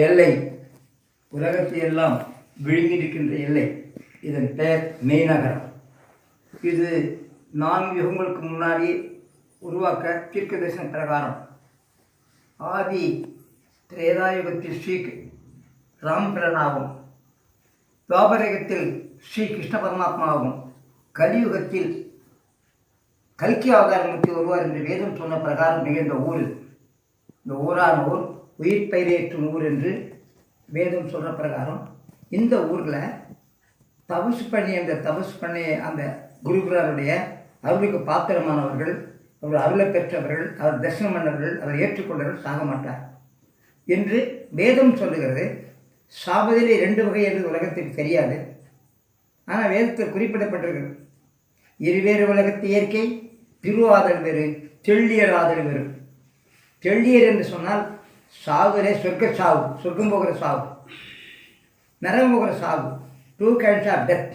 எல்லை உலகத்தை எல்லாம் விழுங்கியிருக்கின்ற எல்லை. இதன் பெயர் மெய்நகரம். இது நான்கு யுகங்களுக்கு முன்னாடி உருவாக்க தீர்க்க தரிசன பிரகாரம். ஆதி திரேதாயுகத்தில் ஸ்ரீ ராமபிரனாகும். துவாபரகத்தில் ஸ்ரீ கிருஷ்ண பரமாத்மாவும் கலியுகத்தில் கல்கி அவதாரமூர்த்தி வருவார் என்று வேதம் சொன்ன பிரகாரம் நிகழ்ந்த ஊர் இந்த ஊரான ஊர் உயிர் பயிரேற்றும் ஊர் என்று வேதம் சொல்கிற பிரகாரம் இந்த ஊரில் தபசு பண்ணி அந்த தபசு பண்ணி அந்த குருகுராருடைய அருளுக்கு பாத்திரமானவர்கள் அவர் அருளை பெற்றவர்கள் அவர் தரிசனம் பண்ணவர்கள் அவர் ஏற்றுக்கொண்டவர்கள் சாக மாட்டார். என்று வேதம் சொல்லுகிறது. சாபதிலே ரெண்டு வகை என்று உலகத்துக்கு தெரியாது. ஆனால் வேதத்தில் குறிப்பிடப்பட்டிருக்கிறது. இருவேறு உலகத்து இயற்கை திருவாதல் வேறு தெள்ளியர் ஆதல் வேறு. தெள்ளியர் என்று சொன்னால் சாவுரே சொர்க்க சாவு. சொர்க்கம் போகிற சாவு. நரகம் போகிற சாவு. டூ கைண்ட்ஸ் ஆஃப் டெத்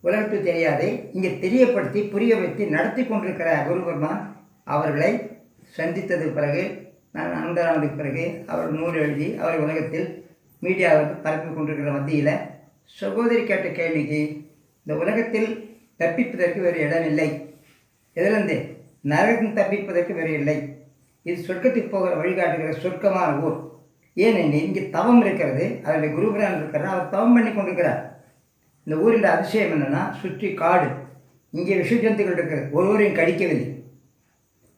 உலகத்து தெரியாதை இங்கே தெரியப்படுத்தி புரிய வைத்து நடத்தி கொண்டிருக்கிற குருபெருமான். அவர்களை சந்தித்தது பிறகு நான் அனந்தரானதுக்கு பிறகு அவர் நூல் எழுதி அவர் உலகத்தில் மீடியாவுக்கு பரப்பி கொண்டிருக்கிற மத்தியில் சகோதரி கேட்ட கேள்விக்கு இந்த உலகத்தில் தப்பிப்பதற்கு வேறு இடம் இல்லை. எதிலிருந்து? நரகம் தப்பிப்பதற்கு வேறு இல்லை. இது சொர்க்கத்துக்கு போகிற வழிகாட்டுகிற சொர்க்கமான ஊர். ஏனெனில் இங்கே தவம் இருக்கிறது அதில் குருபிரான் இருக்கிறார் அவர் தவம் பண்ணி கொண்டிருக்கிறார். இந்த ஊரில் அதிசயம் என்னென்னா சுற்றி காடு. இங்கே விஷ ஜந்துக்கள் இருக்கிறது ஒருவரையும் கடிக்கவில்லை.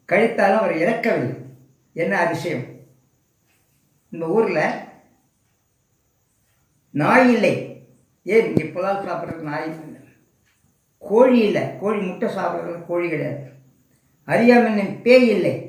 கழித்தாலும் அவர் இறக்கவில்லை. என்ன அதிசயம்? இந்த ஊரில் நாய் இல்லை. ஏன் இங்கே புலால் சாப்பிட்றதுக்கு நாய் இல்லை? கோழி இல்லை. கோழி முட்டை சாப்பிட்றது கோழி கிடையாது. அறியாமல் பேய் இல்லை.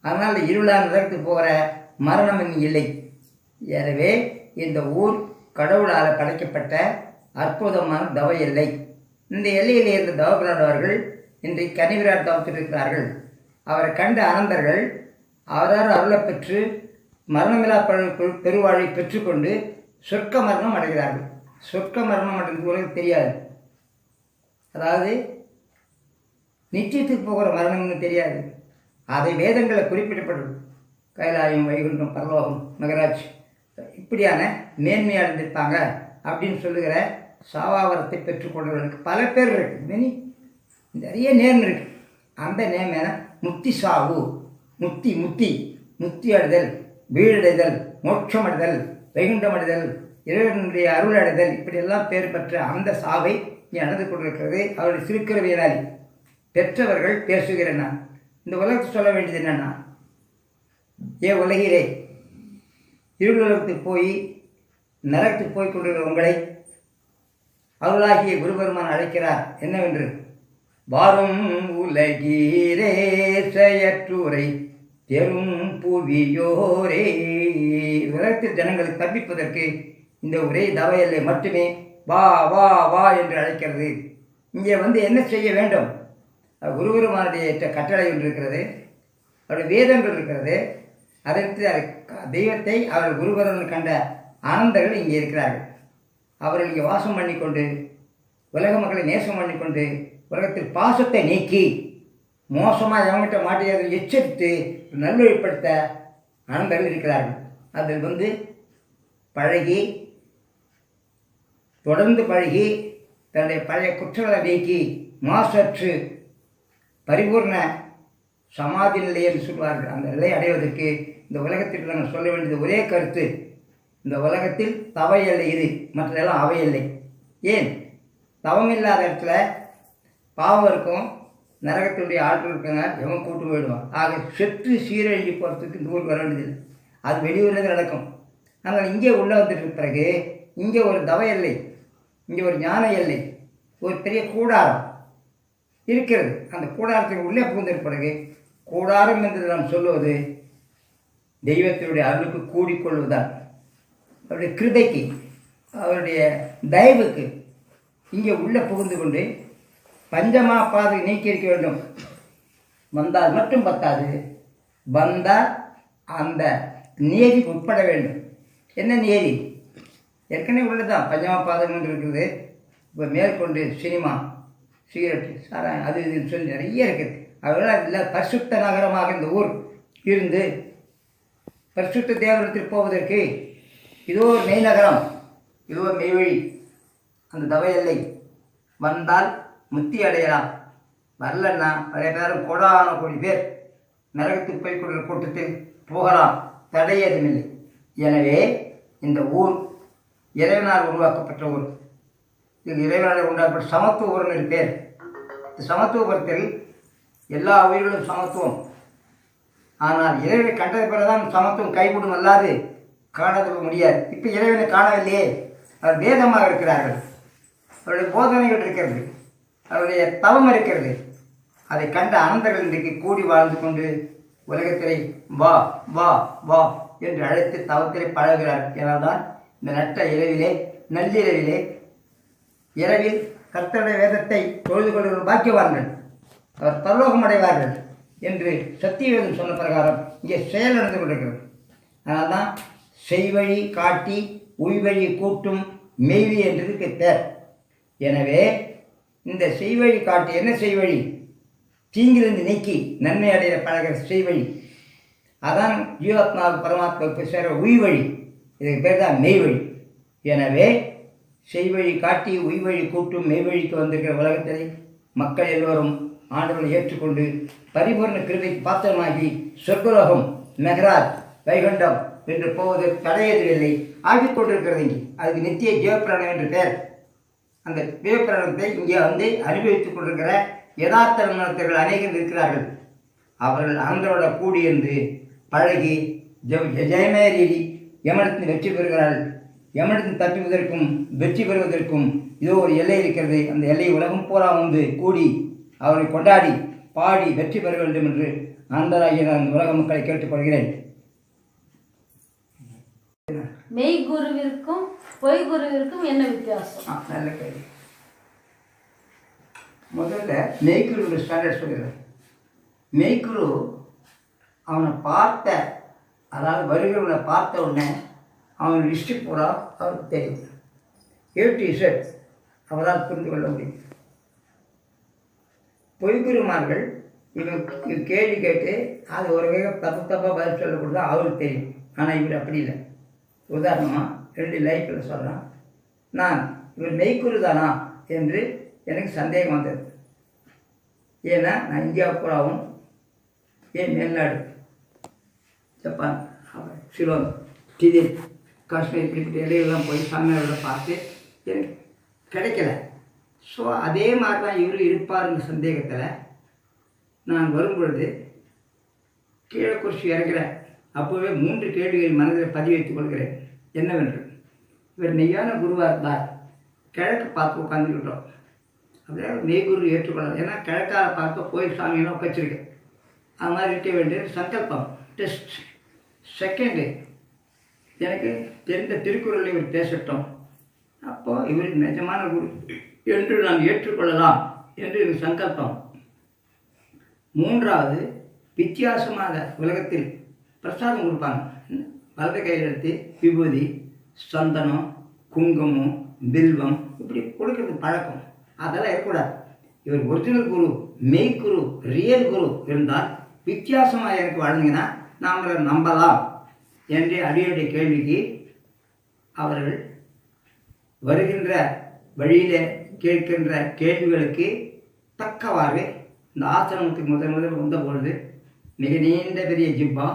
அதனால் இருளான நரகத்துக்கு போகிற மரணமும் இல்லை. எனவே இந்த ஊர் கடவுளால் படைக்கப்பட்ட அற்புதமான தவ எல்லை. இந்த எல்லையில் இருந்த தவபிராண்டவர்கள் இன்றை கனிவிராட் தவத்திருக்கிறார்கள் அவரை கண்ட அனந்தர்கள் அவரால் அருளை பெற்று மரணமில்லா பெரு- பெருவாழை பெற்றுக்கொண்டு சொர்க்க மரணம் அடைகிறார்கள். சொர்க்க மரணம் அடைகிறது உலகம் தெரியாது. அதாவது நிச்சயத்துக்கு போகிற மரணம்னு தெரியாது. அதை வேதங்களில் குறிப்பிடப்படும். கைலாயம் வைகுண்டம் பரலோகம் மகராஜ். இப்படியான மேன்மையாக அடைந்திருப்பாங்க அப்படின்னு சொல்லுகிற சாவாவரத்தை பெற்றுக்கொண்டவர்களுக்கு பல பேர் இருக்கு. மினி நிறைய நேம் இருக்கு. அந்த நேம் என்ன முக்தி சாவு முக்தி முக்தி முக்தி அடைதல் வீழடைதல் மோட்சம் அடைதல் வைகுண்டம் அடைதல் இறைவனுடைய அருள் அடைதல் இப்படியெல்லாம் பேர் பெற்ற அந்த சாவை நீ நடந்து கொண்டிருக்கிறது. அவருடைய திருக்கிறவியலாளி பெற்றவர்கள் பேசுகிறேன் நான் இந்த உலகத்துக்கு சொல்ல வேண்டியது என்னென்னா ஏ உலகிலே இருளுலகத்துக்கு போய் நரகத்துக்கு போய் கொண்டிருக்கிற உங்களை அருளாகிய குருபெருமான் அழைக்கிறார். என்னவென்று? வாரும் உலகீரே செயற்றுரை தெரும் புவியோரே. உலகத்தில் ஜனங்களை தப்பிப்பதற்கு இந்த ஒரே தவையல்லை மட்டுமே வா வா வா என்று அழைக்கிறது. இங்கே வந்து என்ன செய்ய வேண்டும்? குருபெருமானுடைய கட்டளை ஒன்று இருக்கிறது. அவருடைய வேதங்கள் இருக்கிறது. அதற்கு க- தெய்வத்தை அவர் குருபரன் கண்ட ஆனந்தர்கள் இங்கே இருக்கிறார்கள். அவர்கள் இங்கே வாசம் பண்ணிக்கொண்டு உலக மக்களை நேசம் பண்ணிக்கொண்டு உலகத்தில் பாசத்தை நீக்கி மோசமாக எவங்கிட்ட மாட்டியதை எச்சரித்து நல்வழிப்படுத்த ஆனந்தர்கள் இருக்கிறார்கள். அதில் வந்து பழகி தொடர்ந்து பழகி தன்னுடைய பழைய குற்றங்களை நீக்கி மாசற்று பரிபூர்ண சமாதி நிலை என்று சொல்வார்கள். அந்த நிலை அடைவதற்கு இந்த உலகத்தில் நாங்கள் சொல்ல வேண்டியது ஒரே கருத்து. இந்த உலகத்தில் தவ எல்லை இது மற்றதெல்லாம் அவை இல்லை ஏன்? தவம் இல்லாத இடத்துல பாவம் இருக்கும் நரகத்தினுடைய ஆட்கள் இருக்காங்க எவன் கூட்டு போயிடுவான்? ஆக செற்று சீரழிஞ்சு போகிறதுக்கு இந்த ஊருக்கு வர வேண்டியதில்லை. அது வெளியூரில் நடக்கும். ஆனால் இங்கே உள்ளே வந்துட்டு பிறகு இங்கே ஒரு தவ எல்லை இங்கே ஒரு ஞான எல்லை ஒரு பெரிய கூடாரம். இருக்கிறது. அந்த கூடாரத்துக்கு உள்ளே புகுந்த பிறகு கூடாரம் என்று நாம் சொல்லுவது தெய்வத்தினுடைய அருளுக்கு கூடிக்கொள்வதுதான். அவருடைய கிருதைக்கு அவருடைய தயவுக்கு இங்கே உள்ளே புகுந்து கொண்டு பஞ்சமா பாதை நீக்கி இருக்க வேண்டும். வந்தால் மட்டும் பத்தாது. வந்தால் அந்த நியதி உட்பட வேண்டும். என்ன நியதி? ஏற்கனவே உள்ளதான் பஞ்சமா பாதம் என்று இருக்குது இப்போ மேற்கொண்டு சினிமா. சிகரெட்டு சாராயம் அது இதுன்னு சொல்லி நிறைய இருக்குது. அதெல்லாம் இல்லை பரிசுத்த நகரமாக இந்த ஊர் இருந்து பரிசுத்த தேவரத்தில் போவதற்கு இதோ ஒரு மெய்நகரம் இதோ ஒரு மெய்வழி அந்த தவையல்லை எல்லை வந்தால் முத்தி அடையலாம். வரலன்னா நிறைய பேரும் கோடான கோடி பேர் நரகத்துக்கு போய் கொள்கிற கூட்டத்தில் போகலாம். தடையதுமில்லை எனவே இந்த ஊர் இறைவனால் உருவாக்கப்பட்ட ஊர். இது இறைவனால் உண்டாக்கப்பட்ட சமத்துவ ஊர்னு பேர். சமத்துவபுரத்தில் எல்லா உயிர்களும் சமத்துவம். ஆனால் இறைவனை கண்டது பிறகுதான் சமத்துவம் கைவிடும் அல்லாது காணது முடியாது. இப்போ இறைவனை காணவில்லையே. அவர் வேதமாக இருக்கிறார்கள். அவருடைய போதனைகள் இருக்கிறது. அவருடைய தவம் இருக்கிறது. அதை கண்ட அனந்தர்கள் இன்றைக்கு கூடி வாழ்ந்து கொண்டு உலகத்திலே வா வா வா என்று அழைத்து தவத்திலே பழகுகிறார் ஏனால்தான் இந்த நட்ட இரவிலே நள்ளிரவிலே இரவில் கர்த்தருடைய வேதத்தை தொழுது கொள்கிற பாக்கியவார்கள் அவர் பரலோகம் அடைவார்கள் என்று சத்தியவேதம் சொன்ன பிரகாரம் இங்கே செயல் நடந்து கொண்டிருக்கிறது. அதனால்தான் செய்வழி காட்டி உய்வழி கூட்டும் மெய்வி என்றதுக்கு பேர். எனவே இந்த செய்வழி காட்டி என்ன செய்வழி? தீங்கிலிருந்து நீக்கி நன்மை அடைய பழகிற செய்வழி. அதான் ஜீவாத்மாவுக்கு பரமாத்மாவுக்கு சேர உய்வழி. இதுக்கு பேர் தான் மெய்வழி. எனவே செய்வழி காட்டி உய்வழி கூட்டும் மெய்வழிக்கு வந்திருக்கிற உலகத்திலே மக்கள் எல்லோரும் ஆண்டுகளை ஏற்றுக்கொண்டு பரிபூர்ண கிருபைக்கு பாத்திரமாகி சொர்க்குலோகம் மெஹராஜ் வைகுண்டம் என்று போவது தடையதில்லை ஆகிக் கொண்டிருக்கிறது இங்கே. அதுக்கு நித்திய ஜீவப்பிராணம் என்று பெயர். அந்த ஜீவப்பிராணத்தை இங்கே வந்து அனுபவித்துக் கொண்டிருக்கிற யதார்த்த நிறுவனத்தர்கள் அநேகர் இருக்கிறார்கள். அவர்கள் ஆண்டவரோட கூடியிருந்து பழகி ஜெ- ஜெயமேரி யமனத்தின் வெற்றி பெறுகிறார்கள். யமனத்தின் தப்பிவதற்கும் வெற்றி பெறுவதற்கும் இதோ ஒரு எல்லை இருக்கிறது. அந்த எல்லை உலகம் பூரா வந்து கூடி அவரை கொண்டாடி பாடி வெற்றி பெற வேண்டும் என்று ஆண்டராகிய நான் உலக மக்களை கேட்டுக்கொள்கிறேன். மெய் குருவிற்கும் பொய் குருவிற்கும் என்ன வித்தியாசம்? நல்ல கேள்வி. முதல்ல மெய்க்குருவோட ஸ்டாண்டர்ட் சொல்லிடுறேன். மெய்க்குரு அவனை பார்த்த அதாவது வருகிறவனை பார்த்த உடனே அவன் ஹிஸ்ட்ரி பூரா அவருக்கு தெரியும். ஏ டு இசட் அவரால் புரிந்து கொள்ள முடியும். பொய்குருமார்கள் இவன் கேள்வி கேட்டு அது ஒரு வகை தப்பு தப்பாக பதில் சொல்லக்கூடாது கொடுத்தா அவருக்கு தெரியும். ஆனால் இவர் அப்படி இல்லை. உதாரணமாக ரெண்டு லைஃப்பில் சொல்கிறான் நான் இவர் மெய்க்குரு தானா என்று எனக்கு சந்தேகம் வந்தது. ஏன்னா நான் இந்தியா பூராவும் ஏன் மேல்நாடு. ஜப்பான் சிலோன் டிபெட் காஷ்மீர் இப்படிப்பட்ட இடையெல்லாம் போய் சாமியாரோட பார்த்து எனக்கு கிடைக்கல. ஸோ அதே மாதிரி தான் இவர் இருப்பாருங்கிற சந்தேகத்தில் நான் வரும்பொழுது கீழே குறிச்சி இறக்கிறேன் அப்போவே மூன்று கேள்விகள் மனதில் பதிவு வைத்துக் கொள்கிறேன். என்னவென்று? இவர் மெய்யான குருவாக இருந்தார் கிழக்கு பார்த்து உட்காந்துக்கிட்டோம் அப்படியே மெய்குரு ஏற்றுக்கொள்ளலாம் ஏன்னா கிழக்கால பார்க்க கோயில் சாமியெல்லாம் உட்காச்சிருக்கேன் அது மாதிரி இருக்க வேண்டிய சங்கல்பம் டெஸ்ட் செகண்டு எனக்கு தெரிந்த திருக்குறளை இவர் பேசட்டும் அப்போ இவர் நிஜமான குரு என்று நாம் ஏற்றுக்கொள்ளலாம் என்று இவர் சங்கல்பம். மூன்றாவது வித்தியாசமாக உலகத்தில் பிரசாதம் கொடுப்பாங்க. வலது கையில் எடுத்து விபூதி சந்தனம் குங்குமம் பில்வம் இப்படி கொடுக்கறது பழக்கம். அதெல்லாம் இருக்கக்கூடாது. இவர் ஒரிஜினல் குரு மெய்க்குரு குரு ரியல் குரு இருந்தால் வித்தியாசமாக எனக்கு வழங்கினா நாம் நம்பலாம். என்று அடியுடைய கேள்விக்கு அவர்கள் வருகின்ற வழியில் கேட்கின்ற கேள்விகளுக்கு தக்கவாறு இந்த ஆசிரமத்துக்கு முதல் முதல் வந்த பொழுது மிக நீண்ட பெரிய ஜிப்பா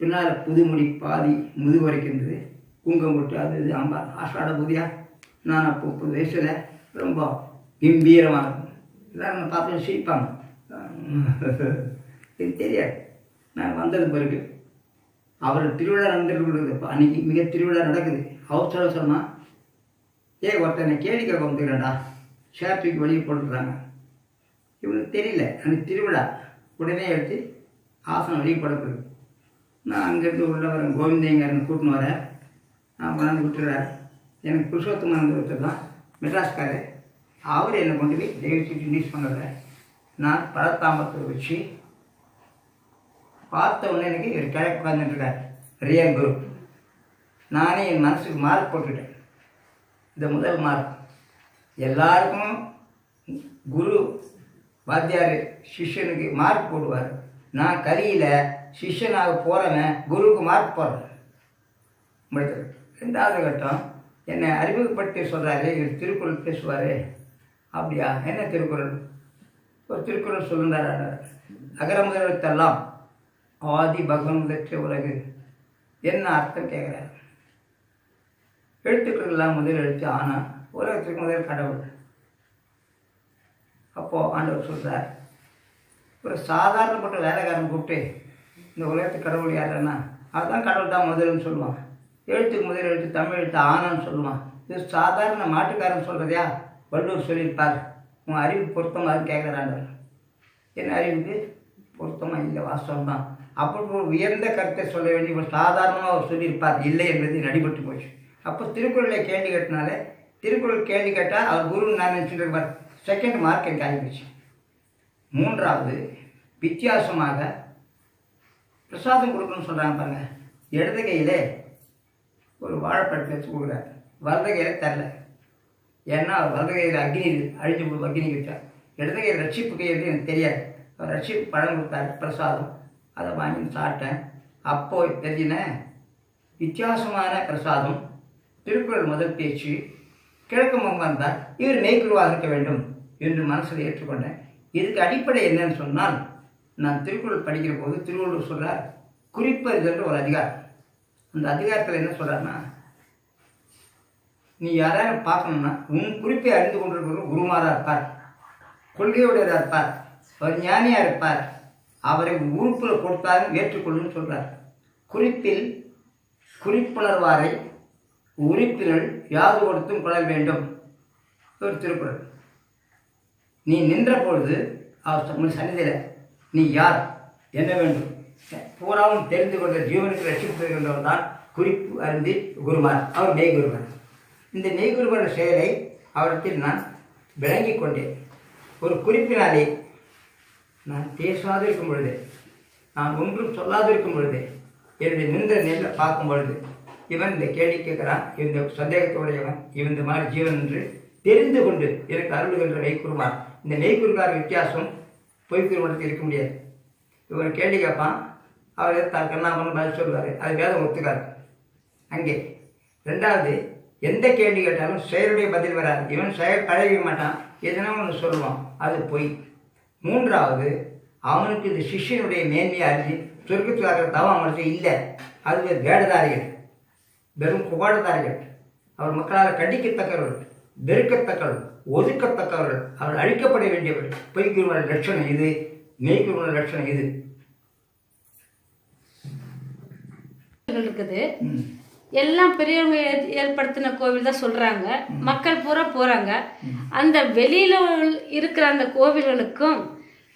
பின்னால் புதுமுடி பாதி முதுகு வரைக்கின்றது குங்கம் போட்டு அது இது அம்பா ஆஷாட புதியா? நான் அப்போ முப்பது வயசில் ரொம்ப கம்பீரமாக இருக்கும். எல்லாரும் பார்த்து சிரிப்பாங்க. இது தெரியாது. நான் வந்தது பிறகு. அவர் திருவிழா நடந்துட்டு கொடுக்குது அன்னைக்கு மிக திருவிழா நடக்குது. அவசர சொன்னால் ஏ ஒருத்தனை கேள்வி கேட்க வந்துக்கிறேன்டா ஷேர் வெளியே போட்டுறாங்க இவனுக்கு தெரியல. அன்னைக்கு திருவிழா உடனே எடுத்து ஆசனம் வெளியே போடப்படுது நான் அங்கேருந்து உள்ள வரேன் கோவிந்தேங்கரன் கூட்டின்னு வரேன் நான் கொண்டாந்து விட்டுறாரு எனக்கு புருஷோத்தமன் ஒருத்தர் தான். மெட்ராஸ்காரர். அவர் என்னை கொண்டு போய் தயவு நியூஸ் பண்ணல நான் பழத்தாமத்தை வச்சு பார்த்த உடனே எனக்கு ஒரு கிழக்கு உட்காந்துட்டுருக்கார் ரியல் குரு நானே என் மனசுக்கு மார்க் போட்டுக்கிட்டேன் இந்த முதல் மார்க் எல்லாருக்கும் குரு வாத்தியார் சிஷ்யனுக்கு மார்க் போடுவார். நான் கலியில் சிஷ்யனாக போகிறவன் குருவுக்கு மார்க் போடுறேன். முடித்தது ரெண்டாவது கட்டம் என்னை அறிமுகப்படுத்தி சொல்கிறாரு இவர் திருக்குறள் பேசுவார். அப்படியா? என்ன திருக்குறள்? ஒரு திருக்குறள் சொல்லுறாரு அகரமுதலத்தெல்லாம் ஆதி பகவன் முதற்ற உலகு என்ன அர்த்தம் கேட்குறாரு? எழுத்துக்கள்லாம் முதல் எழுத்து ஆனா உலகத்துக்கு முதல் கடவுள். அப்போது ஆண்டவர் சொல்கிறார் ஒரு சாதாரணப்பட்ட வேலைக்காரன் கூப்பிட்டு இந்த உலகத்துக்கு கடவுள் யாருன்னா அதுதான் கடவுள் தான் முதல்னு சொல்லுவான். எழுத்துக்கு முதல் எழுத்து தமிழ் எழுத்து ஆனான்னு சொல்லுவான். இது சாதாரண மாட்டுக்காரன் சொல்கிறதையா வள்ளுவர் சொல்லியிருப்பார். உன் அறிவு பொருத்தமாக கேட்குறாண்டவர் என்ன அறிவுக்கு? பொருத்தமாக இல்லை வாஸ்தவம் தான் அப்போ உயர்ந்த கருத்தை சொல்ல வேண்டிய ஒரு சாதாரணமாக அவர் சொல்லியிருப்பார் இல்லை என்பது நடிபட்டு போச்சு. அப்போ திருக்குறளை கேள்வி கேட்டனால திருக்குறள் கேள்வி கேட்டால் அவர் குரு நான் நினச்சிட்டு செகண்ட் மார்க் எனக்கு ஆகிப்போச்சு மூன்றாவது வித்தியாசமாக பிரசாதம் கொடுக்கணும்னு சொல்கிறாங்க பாருங்கள் இடது கையில் ஒரு வாழைப்பழத்தை வச்சு கொடுக்குறாரு. வலது கையில் தரல ஏன்னா அவர் வலது கையில் அக்னி அழிஞ்சு போய் அக்னி கிட்டார் இடது கையில் ரட்சிப்பு கை எனக்கு தெரியாது. அவர் ரட்சிப்பு பழம் கொடுத்தாரு பிரசாதம். அதை வாங்கி சாப்பிட்டேன். அப்போ எழுதின வித்தியாசமான பிரசாதம். திருக்குறள் முதல் பேச்சு கிழக்கு முகம் வந்தால் இவர் மெய்க்குருவாக இருக்க வேண்டும் என்று மனசில் ஏற்றுக்கொண்டேன். இதுக்கு அடிப்படை என்னன்னு சொன்னால் நான் திருக்குறள் படிக்கிற போது திருவள்ளுவர் சொல்கிறார் குறிப்பறிதல் ஒரு அதிகாரம். அந்த அதிகாரத்தில் என்ன சொல்றாருன்னா நீ யாராவது பார்க்கணும்னா உன் குறிப்பை அறிந்து கொண்டிருக்கிற குருமாராக இருப்பார். கொள்கையுடையதாக இருப்பார். ஒரு ஞானியாக இருப்பார். அவரை உறுப்பில் கொடுத்தாலும் ஏற்றுக்கொள்ளுன்னு சொல்றார். குறிப்பில் குறிப்புணர்வாரை உறுப்பினர் யாது கொடுத்தும் கொள்ள வேண்டும்? ஒரு திருக்குறள். நீ நின்ற பொழுது அவர் உன் சன்னிதியில் நீ யார்? என்ன வேண்டும்? பூராவும் தெரிந்து கொண்ட ஜீவனுக்கு ரட்சிப்பு தருகின்றவர் தான் குறிப்பு அறிந்து குருமார். அவர் மெய்குருவன் இந்த மெய்குருவன் செயலை அவரிடத்தில் நான் விளங்கி கொண்டேன். ஒரு குறிப்பினாலே நான் பேசாதிருக்கும் பொழுது நான் ஒன்றும் சொல்லாதிருக்கும் பொழுது என்னுடைய நின்ற நெல்லை பார்க்கும் பொழுது இவன் இந்த கேள்வி கேட்குறான் இந்த சந்தேகத்தோடையவன் இவன் இந்த மாதிரி ஜீவன் என்று தெரிந்து கொண்டு எனக்கு அருள்கின்ற மெய்க்குருமார் இந்த நெய்க்குருக்கார வித்தியாசம் பொய்க்குருமணத்தில் இருக்க முடியாது. இவன் கேள்வி கேட்பான் அவர் தான் கண்ணாமன்னு பதில் சொல்லுவார் அது வேதம் ஒத்துக்காது அங்கே ரெண்டாவது எந்த கேள்வி கேட்டாலும் செயலுடைய பதில் வராது. இவன் செயல் பழக மாட்டான். எதனா ஒன்று சொல்லுவான் அது பொய். மூன்றாவது அவனுக்கு இந்த சிஷ்யனுடைய மேன்மையை அறிஞ்சு சொர்க்கத்துக்காக தவம் அவனுக்கு இல்லை. அது வேடதாரிகள். வெறும் புகழதாரிகள். அவர் மக்களால் கண்டிக்கத்தக்கவர்கள் வெறுக்கத்தக்கவர்கள் ஒதுக்கத்தக்கவர்கள் அவர் அழிக்கப்பட வேண்டியவர்கள். பொய்க்குருவன லட்சணம் இது மெய்க்குருவன லட்சணம் இது. இருக்குது. எல்லாம் பெரியவங்க ஏற்படுத்தின கோவில் தான் சொல்றாங்க. மக்கள் பூரா போறாங்க. அந்த வெளியில இருக்கிற அந்த கோவில்களுக்கும்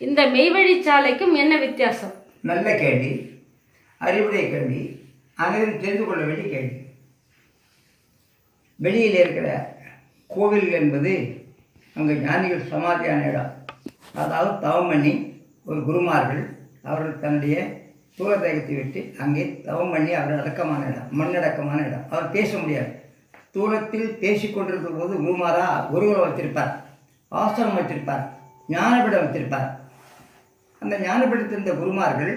இந்த மெய்வழிச்சாலைக்கும் என்ன வித்தியாசம்? நல்ல கேள்வி. அறிவுரை கேள்வி. அனைவரும் தெரிந்து கொள்ள வேண்டிய கேள்வி. வெளியில் இருக்கிற கோவில் என்பது அங்கே ஞானிகள் சமாதியான இடம். அதாவது தவம் பண்ணி ஒரு குருமார்கள் அவர்கள் தன்னுடைய தூரதேகத்தை விட்டு அங்கே தவம் பண்ணி அவர் அடக்கமான இடம் மண்ணடக்கமான இடம். அவர் பேச முடியாது. தூரத்தில் பேசிக்கொண்டிருக்கும் போது குருமாரா குருகுலம் வச்சிருப்பார் ஆசிரமம் வச்சிருப்பார் ஞானபீடம் வச்சிருப்பார் அந்த ஞானப்படுத்திருந்த குருமார்கள்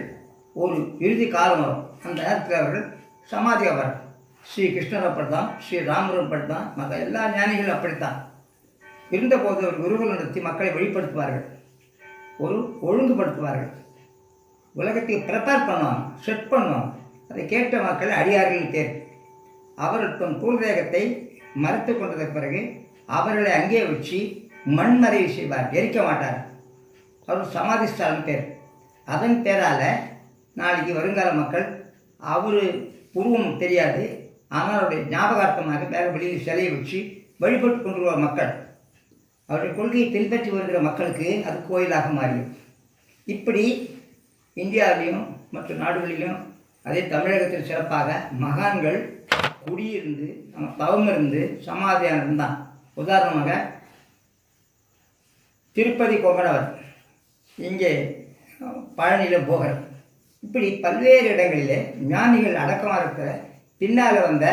ஒரு இறுதி காலம் வரும். அந்த நேரத்தில் அவர்கள் சமாதி அவர் ஸ்ரீ கிருஷ்ணர் அப்படித்தான் ஸ்ரீ ராமர் அப்படித்தான் மற்ற எல்லா ஞானிகளும் அப்படித்தான். இருந்தபோது ஒரு குருகுலம் நடத்தி மக்களை வெளிப்படுத்துவார்கள். ஒரு ஒழுங்குபடுத்துவார்கள். உலகத்தை ப்ரிப்பேர் பண்ணுவாங்க செட் பண்ணுவாங்க. அதை கேட்ட மக்கள் அடியார்கள் தேர். அவர்கள் தன் பூர்வேகத்தை மறைத்து கொண்டதற்கு பிறகு அவர்களை அங்கே வச்சு மண்மறைவு செய்வார். எரிக்க மாட்டார். அவர் சமாதி ஸ்தலம் பேர். அதன் பேரால் நாளைக்கு வருங்கால மக்கள் அவர் உருவம் தெரியாது ஆனால் அவருடைய ஞாபகார்த்தமாக வேறு வெளியில் சிலையை வச்சு வழிபட்டு கொண்டு மக்கள். அவருடைய கொள்கையை பின்பற்றி வருகிற மக்களுக்கு அது கோயிலாக மாறியும் இப்படி இந்தியாவிலையும் மற்ற நாடுகளிலும் அதே தமிழகத்தில் சிறப்பாக மகான்கள் குடியிருந்து நம்ம தவம் இருந்து சமாதியாக இருந்தான் உதாரணமாக திருப்பதி கொங்கடவர் இங்கே பழனியில் போகர் இப்படி பல்வேறு இடங்களில் ஞானிகள் அடக்கமாக இருக்கிற பின்னால் வந்த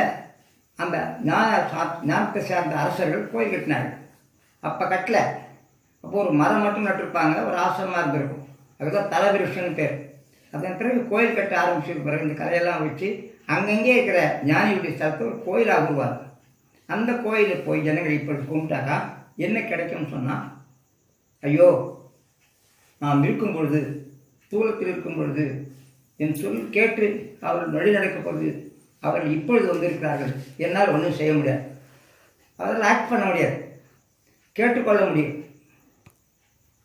அந்த ஞான சா- ஞானத்தை சார்ந்த அரசர்கள் கோயில் கட்டினார்கள். அப்போ கட்டல. அப்போ ஒரு மரம் மட்டும் நட்டிருப்பாங்க ஒரு ஆசிரமாக இருந்திருக்கும். அதுதான் தலைவிருஷன் பேர். அதன் பிறகு கோயில் கட்ட ஆரம்பிச்சதுக்கு பிறகு இந்த கதையெல்லாம் வச்சு அங்கங்கே இருக்கிற ஞானியுடைய ஸ்தலத்தை ஒரு கோயிலாக உருவாங்க அந்த கோயிலுக்கு போய் ஜனங்கள் இப்படி கும்பிட்டாக்கா என்ன கிடைக்கும்னு சொன்னால் ஐயோ நாம் இருக்கும் பொழுது தூரத்தில் இருக்கும் பொழுது என் சொல் கேட்டு அவர்கள் வழி நடக்கும் பொழுது அவர்கள் இப்பொழுது வந்திருக்கிறார்கள். என்னால் ஒன்றும் செய்ய முடியாது. அதெல்லாம் ஆக்ட் பண்ண முடியாது. கேட்டுக்கொள்ள முடியும்.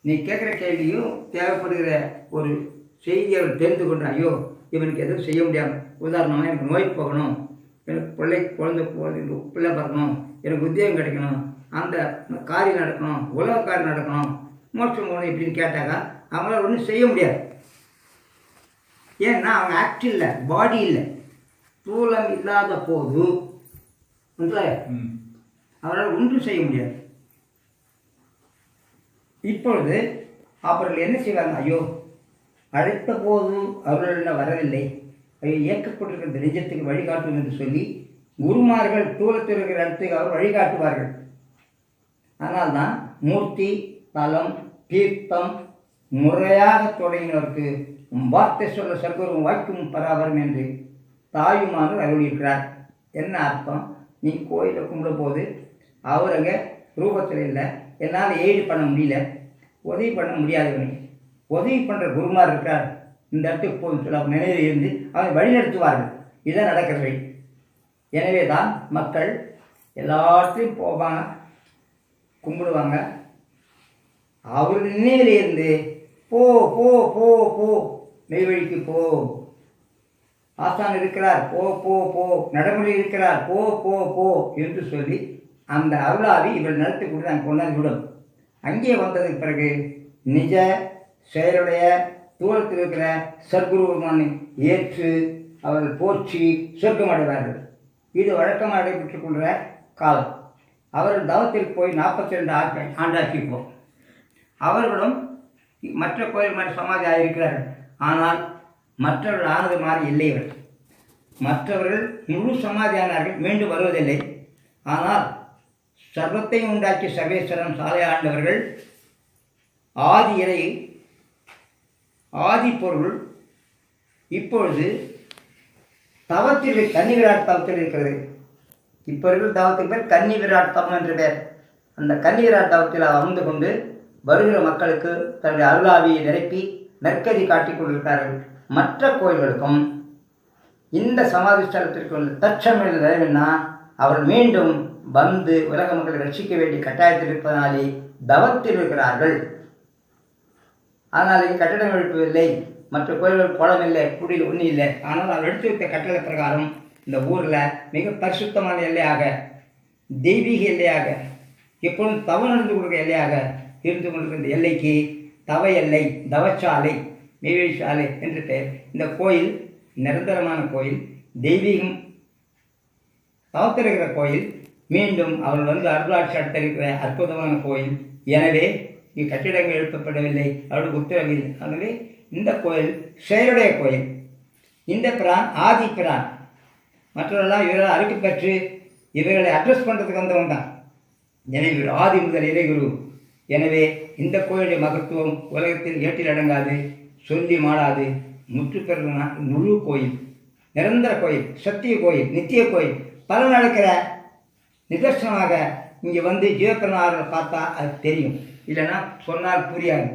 நீ கேட்குற கேள்வியும் தேவைப்படுகிற ஒரு செய்தியை அவர் தெரிந்து கொண்டு ஐயோ இவனுக்கு எதுவும் செய்ய முடியாது உதாரணமாக எனக்கு நோய் போகணும் எனக்கு பிள்ளை குழந்தை போகணும் பிள்ளை பிறக்கணும் எனக்கு உத்தியோகம் கிடைக்கணும் அந்த காரியம் நடக்கணும் உலக காரியம் நடக்கணும் மோட்சம் போகணும் இப்படின்னு கேட்டாக்கா அவங்களால ஒன்றும் செய்ய முடியாது. ஏன்னா அவங்க ஆக்ட் இல்லை பாடி இல்லை. தூளம் இல்லாத போது? அவரால் ஒன்றும் செய்ய முடியாது. இப்பொழுது அவர்கள் என்ன செய்வாங்க? ஐயோ அழைத்த போது அவர்களிடம் வரவில்லை? ஐயோ இயக்கப்பட்டிருக்கிற இந்த நெஞ்சத்துக்கு வழிகாட்டும் என்று சொல்லி குருமார்கள் தூரத்தில் இருக்கிற இடத்துக்கு அவர் வழிகாட்டுவார்கள். ஆனால் தான் மூர்த்தி தலம் தீர்த்தம் முறையாக தொடங்கினவருக்கு வார்த்தை சொல்ல சர்க்குரும் வாய்க்கும் பராபரம் என்று தாயுமானவர் அருளியிருக்கிறார். என்ன அர்த்தம்? நீ கோயிலை கும்பிடும் போது அவர் அங்கே ரூபத்தில் இல்லை. என்னால் எய்டு பண்ண முடியல. உதவி பண்ண முடியாதவனை. உதவி பண்ணுற குருமார் இருக்கார் இந்த இடத்துக்கு போகும் சொல்ல நினைவில் இருந்து அவரை வழிநடத்துவார்கள். இதுதான் நடக்கிற வழி எனவே தான் மக்கள் எல்லாத்தையும் போவாங்க கும்பிடுவாங்க. அவர் நினைவில் போ போ போ போ மெய்வழிக்கு போ. ஆசான் இருக்கிறார். போ போ போ. நடைமுறை இருக்கிறார். போ போ போ என்று சொல்லி அந்த அருளாவி இவள் நடத்தி கொண்டு நாங்கள் கொண்டாந்து விடும். அங்கே வந்ததுக்கு பிறகு நிஜ செயலுடைய தூரத்தில் இருக்கிற சர்க்குருவமான ஏற்று அவர்கள் போற்றி சொர்க்கம் அடைவார்கள். இது வழக்கமாக நடைபெற்றுக் கொள்கிற காலம். அவர்கள் தவத்தில் போய் நாற்பத்தி ரெண்டு ஆண்டாக்கிப்போம். அவர்களும் மற்ற கோயில் மற்ற சமாதி ஆகியிருக்கிறார்கள் ஆனால் மற்றவர்கள் ஆனது மாதிரி இல்லை இவர் மற்றவர்கள் முழு சமாதியானார்கள் மீண்டும் வருவதில்லை. ஆனால் சர்வத்தையும் உண்டாக்கி சர்வேஸ்வரன் சாலை ஆண்டவர்கள் ஆதி இறை ஆதி பொருள் இப்பொழுது தவத்தில் கன்னி விராட் தவத்தில் இருக்கிறது. இப்போ இருக்கிற தவத்துக்கு பேர் கன்னி விராட் தவம் என்று பேர். அந்த கன்னி விராட் தவத்தில் அமர்ந்து கொண்டு வருகிற மக்களுக்கு தன்னுடைய அருளாவியை நிரப்பி நற்கதி காட்டிக் கொண்டிருக்கிறார்கள். மற்ற கோயில்களுக்கும் இந்த சமாதி ஸ்தலத்திற்கு வந்து தற்சமையில் நிறைவேனா அவர் மீண்டும் வந்து உலக மக்களை ரட்சிக்க வேண்டிய கட்டாயத்தில் இருப்பதனாலே தவத்தில் இருக்கிறார்கள். ஆனால் கட்டடம் எழுப்பவில்லை மற்ற கோயில்கள் குளம் இல்லை குடியில் ஒன்றும் இல்லை. ஆனால் அவர் எடுத்து வைத்த கட்டளை பிரகாரம் இந்த ஊரில் மிக பரிசுத்தமான எல்லையாக தெய்வீக எல்லையாக எப்பொழுதும் தவறு நடந்து கொடுக்க எல்லையாக இருந்து கொண்டிருக்கிற எல்லைக்கு தவ எல்லை தவச்சாலை மெய்வெளி சாலை என்று பெயர். இந்த கோயில் நிரந்தரமான கோயில். தெய்வீகம் தவத்தில் இருக்கிற கோயில். மீண்டும் அவர்கள் வந்து அருளாட்சி இருக்கிற அற்புதமான கோயில். எனவே இங்கு கட்டிடங்கள் எழுப்பப்படவில்லை. அவர்களுக்கு உத்தரவில் ஆகவே இந்த கோயில் செயலுடைய கோயில். இந்த பிரான் ஆதி பிரான். மற்றவர்களாம் இவர்கள் அழுக்கு பெற்று இவர்களை அட்ரஸ் பண்ணுறதுக்கு வந்தவன் தான் எனவே இவர் ஆதி முதல் இறைகுரு. எனவே இந்த கோயிலுடைய மகத்துவம் உலகத்தில் ஏட்டில் அடங்காது சொல்லி மாளாது முற்று பெறுகிற முழு கோயில் நிரந்தர கோயில் சத்திய கோயில் நித்திய கோயில். பல நடக்கிற நிதர்சனமாக இங்கே வந்து ஜீவப்பிரநாதரை பார்த்தா அது தெரியும். இல்லைன்னா சொன்னால் புரியாது.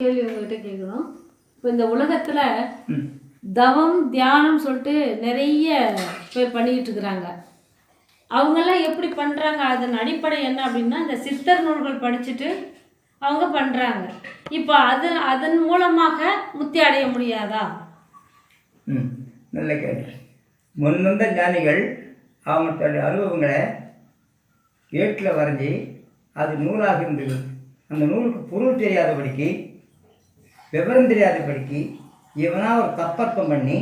கேள்வி உங்ககிட்ட கேட்குறோம். இப்போ இந்த உலகத்தில் தவம் தியானம் சொல்லிட்டு நிறைய பேர் பண்ணிக்கிட்டு இருக்கிறாங்க. அவங்கெல்லாம் எப்படி பண்ணுறாங்க அதன் அடிப்படை என்ன அப்படின்னா இந்த சித்தர் நூல்கள் படிச்சுட்டு அவங்க பண்ணுறாங்க இப்போ அது அதன் மூலமாக முத்தி அடைய முடியாதா? ம் நல்ல கேள்வி. முன்வந்த ஞானிகள் அவங்களுடைய அனுபவங்களை ஏட்டில் வரைஞ்சி அது நூலாக இருந்தது அந்த நூலுக்கு பொருள் தெரியாதபடிக்கு விவரம் தெரியாதபடிக்கு இவனாக ஒரு தப்பர்த்தம் பண்ணி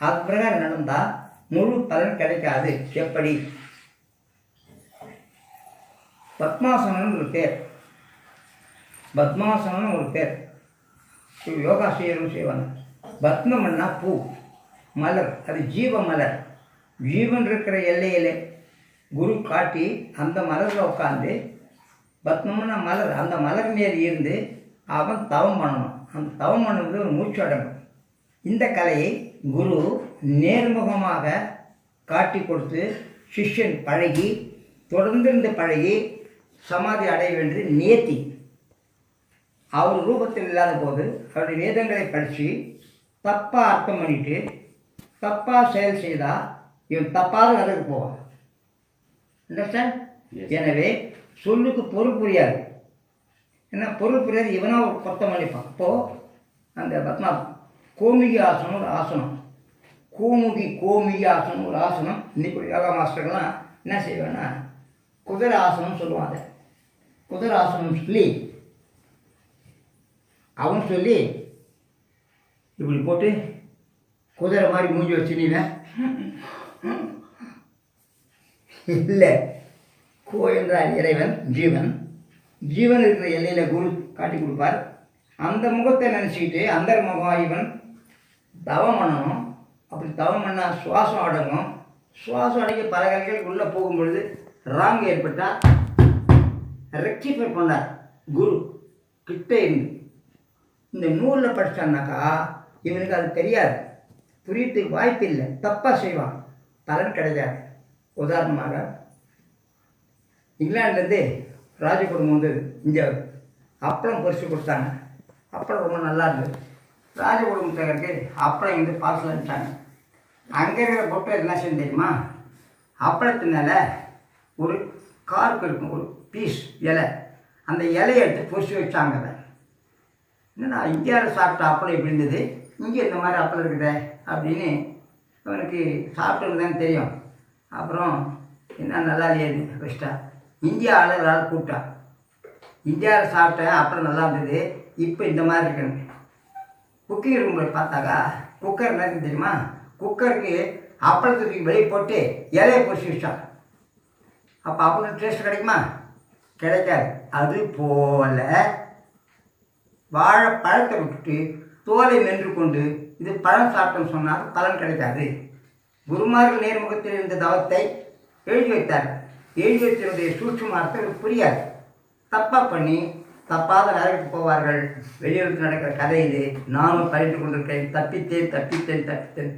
அது பிரகாரம் நடந்தால் முழு பலன் கிடைக்காது. எப்படி? பத்மாசனம் ஒரு பேர். பத்மாசனம் ஒரு பேர். யோகா செய்யணும் செய்வாங்க. பத்மம்னா பூ மலர். அது ஜீவ மலர். ஜீவன் இருக்கிற எல்லையிலே குரு காட்டி அந்த மலரில் உட்காந்து பத்மம்னா மலர் அந்த மலர் மேல் இருந்து அவன் தவம் பண்ணணும். அந்த தவம் பண்ணுறது ஒரு மூச்சு அடங்கும். இந்த கலையை குரு நேர்முகமாக காட்டி கொடுத்து சிஷ்யன் பழகி தொடர்ந்து இருந்து பழகி சமாதி அடைய வேண்டியது நியத்தி. அவர் ரூபத்தில் இல்லாத போது அவருடைய வேதங்களை படித்து தப்பாக அர்த்தம் பண்ணிட்டு தப்பாக செயல் செய்தால் இவன் தப்பாக நரகு போவான். அண்டர்ஸ்டாண்ட் எனவே சொல்லுக்கு பொருள் புரியாது. என்ன பொருள் புரியாது இவனா ஒரு கொத்தம் பண்ணிப்பான். அப்போது அந்த பத்மா கோமிகி ஆசனம் ஒரு ஆசனம். கோமுகி கோமிகி ஆசனம் ஒரு ஆசனம். இன்னைக்கு யோகா மாஸ்டர்லாம் என்ன செய்வேன்னா குதிரை ஆசனம் சொல்லுவாங்க. குதராசனம் சொல்லி அவன் சொல்லி இப்படி போட்டு குதிரை மாதிரி மூஞ்சி வச்சுனீங்க இல்லை. கோ என்றால் இறைவன் ஜீவன். ஜீவன் இருக்கிற எல்லையில் குரு காட்டி கொடுப்பார். அந்த முகத்தை நினச்சிக்கிட்டு அந்த முகம் இவன் தவம் பண்ணணும் அப்படி தவம் பண்ணால் சுவாசம் அடங்கும். சுவாசம் அடங்கி பல கலைகள் உள்ளே போகும்பொழுது ராங் ஏற்பட்டால் ரெக்டிஃபை பண்ணார். குரு கிட்டே இருந்து. இந்த நூலில் படித்தான்னாக்கா இவனுக்கு அது தெரியாது. புரியத்துக்கு வாய்ப்பு இல்லை. தப்பாக செய்வான். பலன் கிடையாது. உதாரணமாக இங்கிலாந்துலேருந்து ராஜ குடும்பம் வந்து இங்கே அப்பளம் பொரிச்சு கொடுத்தாங்க. அப்பளம் ரொம்ப நல்லா இருந்தது. ராஜ குடும்பத்துக்கு அப்பளம் வந்து பார்சல் அனுப்பிச்சாங்க. அங்கே இருக்கிற பொட்டை என்ன செய்யும் தெரியுமா? அப்பளத்தினால ஒரு கார்க்கு இருக்கும். ஒரு பீஸ் இலை. அந்த இலையை எடுத்து பொரிச்சு வச்சாங்க என்னடா இந்தியாவில் சாப்பிட்ட அப்பளம் இப்படி இருந்தது? இங்கே இந்த மாதிரி அப்பளம் இருக்குதே அப்படின்னு அவனுக்கு சாப்பிட்டது தெரியும். அப்புறம் என்ன நல்லா இல்லையே வச்சிட்டா இந்தியா ஆள் கூப்பிட்டா. இந்தியாவில் சாப்பிட்டேன் அப்புறம் நல்லா இருந்தது இப்போ இந்த மாதிரி இருக்குன்னு. குக்கிங் ரூமில் பார்த்தாக்கா குக்கர் என்ன தெரியுமா? குக்கருக்கு அப்பளத்துக்கு வெளியே போட்டு இலையை பொரிச்சு வச்சான். அப்போ அப்பளம் டேஸ்ட் கிடைக்குமா? கிடைக்காது. அது போல வாழைப்பழத்தை விட்டுட்டு தோலை மென்று கொண்டு இது பழம் சாப்பிட்டோம்னு சொன்னால் பலன் கிடைக்காது. குருமார்கள் நேர்முகத்தில் இருந்த தவத்தை எழுதி வைத்தார். எழுதி வைத்தனுடைய சூட்சுமார்த்தம் புரியாது. தப்பாக பண்ணி தப்பாத நரகத்துக்கு போவார்கள். வெளியூருக்கு நடக்கிற கதை இது. நானும் பயின்று கொண்டிருக்கேன் தப்பித்தேன் தப்பித்தேன் தப்பித்தேன்.